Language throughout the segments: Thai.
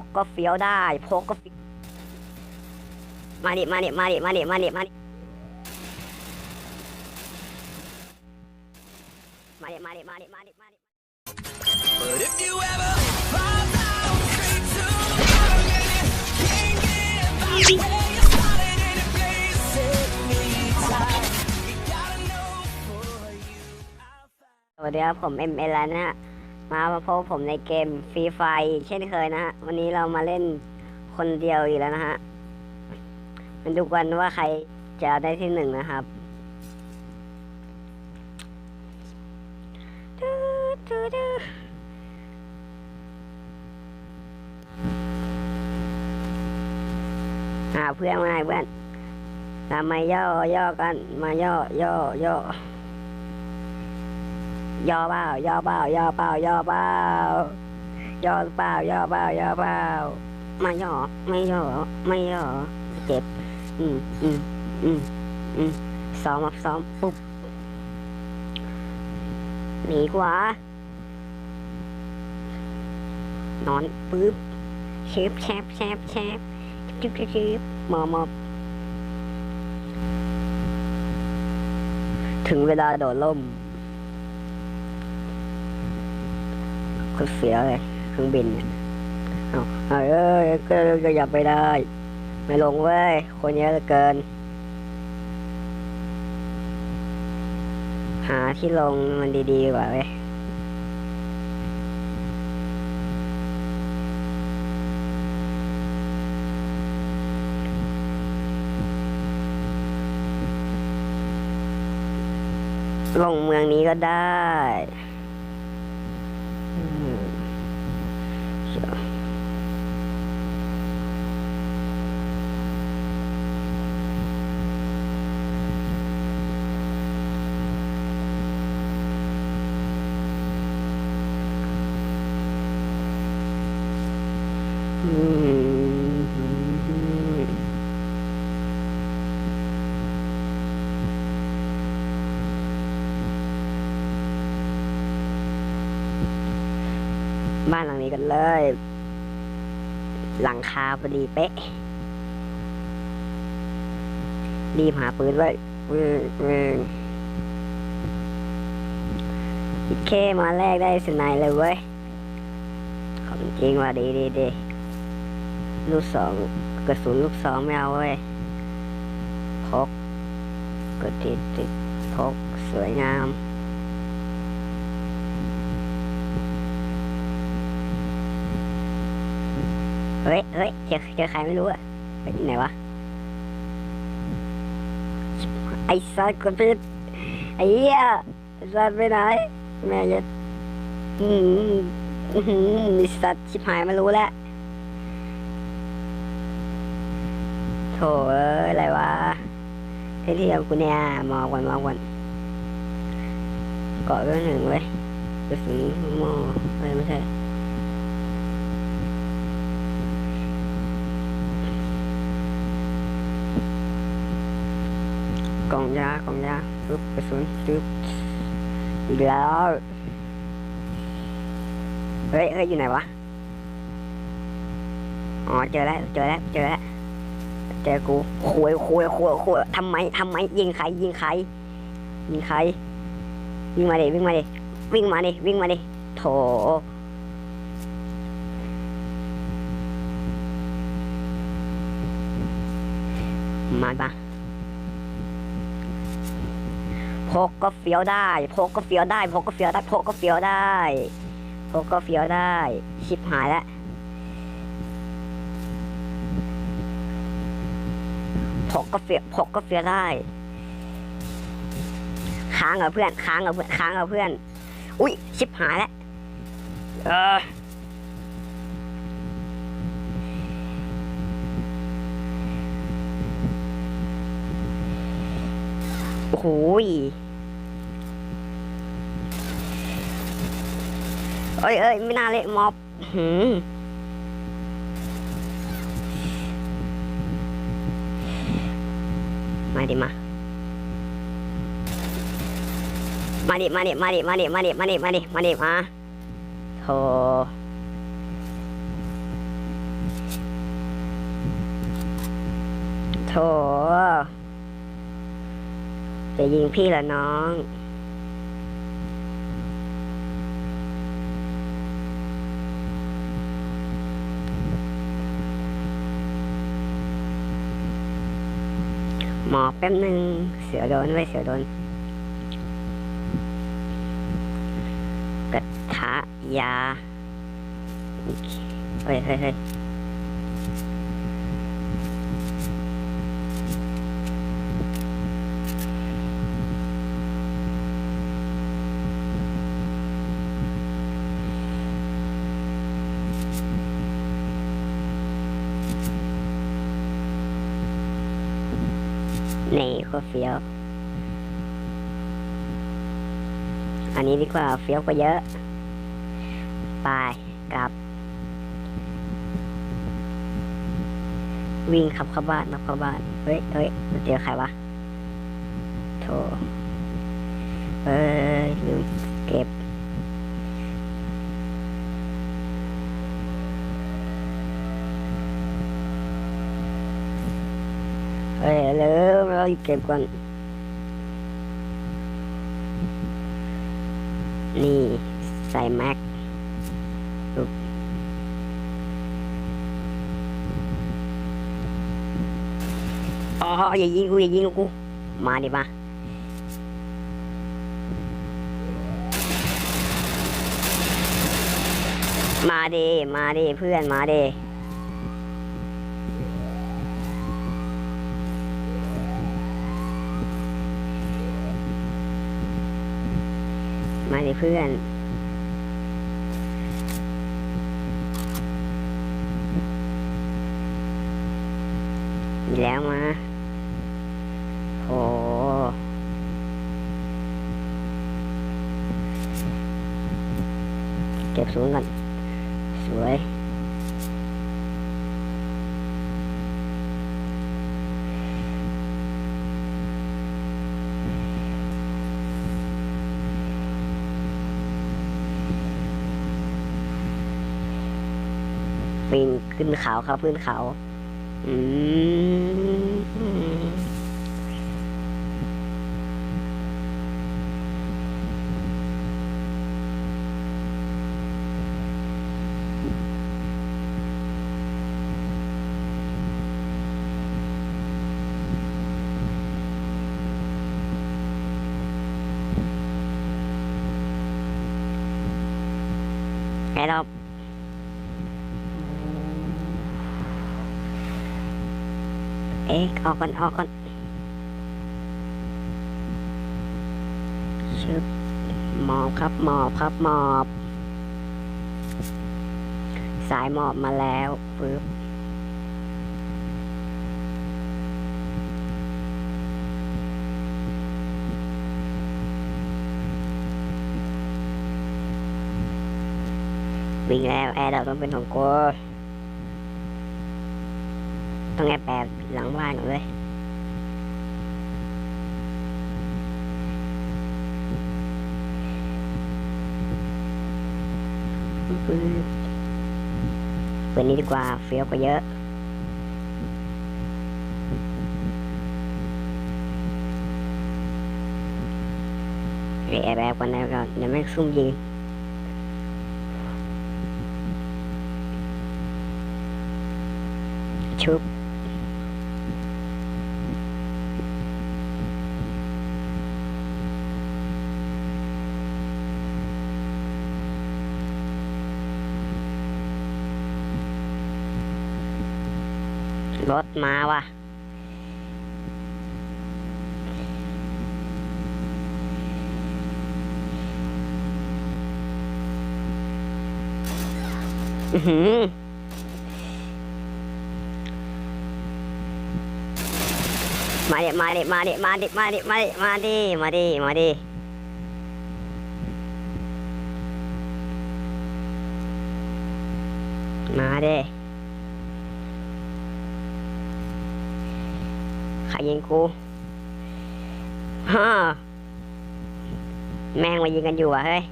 กก็เฟี้ยวได้พกก็เฟี้ยวมาดิมาดิมาดิมาดิมาดิมาดิมาดิมาดิมาดิมาดิมาดิ But if you ever fall down straight to the bottom and you can't get back where you started in a place, set me tight. You gotta know for you. I'll find สวัสดีครับผมเอ็มเอแล้วนะฮะ มาพบผมในเกมฟรีไฟเช่นเคยนะฮะ วันนี้เรามาเล่นคนเดียวอีกแล้วนะฮะมันดูกันว่าใครจะได้ที่หนึ่งนะครับหาเพื่อนมาเพื่อนทำไมย่อย่อกัน มาย่อย่อย่อ ย่อเปล่าย่อเปล่าย่อเปล่าย่อเปล่าย่อเปล่าย่อเปล่าย่อเปล่าไม่ย่อไม่ย่อไม่ย่อเจ็บ อืมอืมอืมอืมซ้อมซ้อมปุ๊บหนีขวานอนปุ๊บเชฟแชฟแชฟแชฟจิ๊บจิ๊บจิ๊บมอมอบถึงเวลาโดดล่ม คนเสียเลยเครื่องบินเนี่ยเอาเอาเอ้ยก็ก็อย่าไปได้ ไม่ลงเว้ย คนเยอะเหลือเกิน หาที่ลงมันดีๆกว่าเว้ยลงเมืองนี้ก็ได้ บ้านหลังนี้กันเลย หลังคาพอดีเป๊ะ รีบหาปืนไว้อืมอืมแค่มาแรกได้สไนเลยเว้ย ของจริงว่าดีดีดีลูกสองกระสุนลูกสองไม่เอาเว้ยพกกดติดติดพกสวยงาม เฮ้ยเฮ้ยเจอเจอใครไม่รู้อะไปที่ไหนวะ ไอ้สัตว์กดผิดไอ้เหี้ยสัตว์ไปไหน แม่จะอืมอืมไอ้สัตว์ชิบหายไม่รู้แล้วโถเอ้ยอะไรวะเที่ยวกูเนี่ยมองวันมองวันเกาะก็หนึ่งเว้ยกระสุนมออะไรไม่ใช่ กล่องยากล่องยาปึ๊บกระสุนปึ๊บอีกแล้ว เฮ้ยเฮ้ยอยู่ไหนวะ อ๋อเจอแล้ว เจอแล้วเจอแล้วเจอกูคุยคุยคุยคุยทำไมทำไมยิงใครยิงใครยิงใครวิ่งมาดิวิ่งมาดิวิ่งมาดิวิ่งมาดิโถมาปะ พกก็เฟี้ยวได้พกก็เฟี้ยวได้พกก็เฟี้ยวได้พกก็เฟี้ยวได้พกก็เฟี้ยวได้ ชิบหายแล้วพกก็เฟี้ยวพกก็เฟี้ยวได้ ค้างเหรอเพื่อน ค้างเหรอเพื่อนค้างเหรอเพื่อน อุ้ยชิบหายแล้วเออ โอ้โหเอ้ยเอ้ยไม่น่าเละม็อบหืมมาดิมา มาดิมาดิมาดิมาดิมาดิมาดิมาดิมาดิมาโธ่โธ่ จะยิงพี่เหรอน้อง หมอแป๊บหนึ่งเสือโดนไว้เสือโดน กระทะยา โอเคเฮ้ยเฮ้ย โคตรเฟี้ยว อันนี้ดีกว่าเฟี้ยวกว่าเยอะ ไปกลับ วิ่งขับเข้าบ้านขับเข้าบ้าน เฮ้ยเฮ้ยเจอใครวะโถเอ้ยลืมเก็บเฮ้ยเร็ว เราเก็บก่อน นี่ใส่แม็กอ๋ออย่ายิงกูอย่ายิงกู มาดิมามาดิมาดิเพื่อนมาดิ มาดิเพื่อน มีแล้วมา โห เก็บศูนย์กันสวย ปีนขึ้นเขาครับขึ้นเขา อืมไงเรา เอ๊ะออกก่อนออกก่อนชึบหมอบครับหมอบครับหมอบ สายหมอบมาแล้วปึ๊บวิ่งแล้วแอร์เราต้องเป็นของกู ต้องแอบแอบหลังบ้านก่อนเลยปืนนี้ดีกว่าเฟี้ยวกว่าเยอะเฮ้ยแบแอบกันแล้วก่อนเดี๋ยวแม่งซุ่มยิงชุบ รถมาว่ะ อือหือมาดิมาดิมาดิมาดิมาดิมาดิมาดิมาดิมาดิมาดิ ขารยิงกูฮ่าแม่งมายิงกันอยู่อะเฮ้ย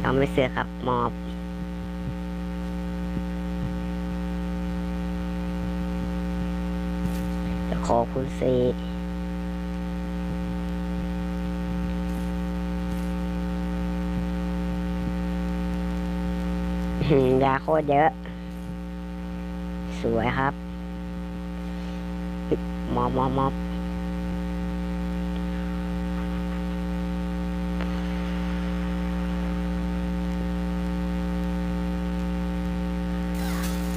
เราไม่เสือครับมอบจะขอคุณซี ยาโคตรเยอะ สวยครับมอบมอบมอบ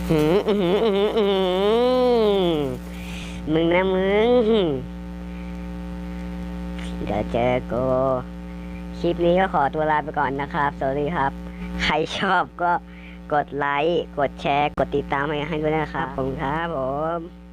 หืมอื้อหืออื้อหืออื้อหือมึงนะมึง เดี๋ยวเจอกูคลิปนี้ก็ขอตัวลาไปก่อนนะครับ สวัสดีครับ ใครชอบก็ กดไลค์ กดแชร์ กดติดตามให้ให้ด้วยนะครับผมครับผม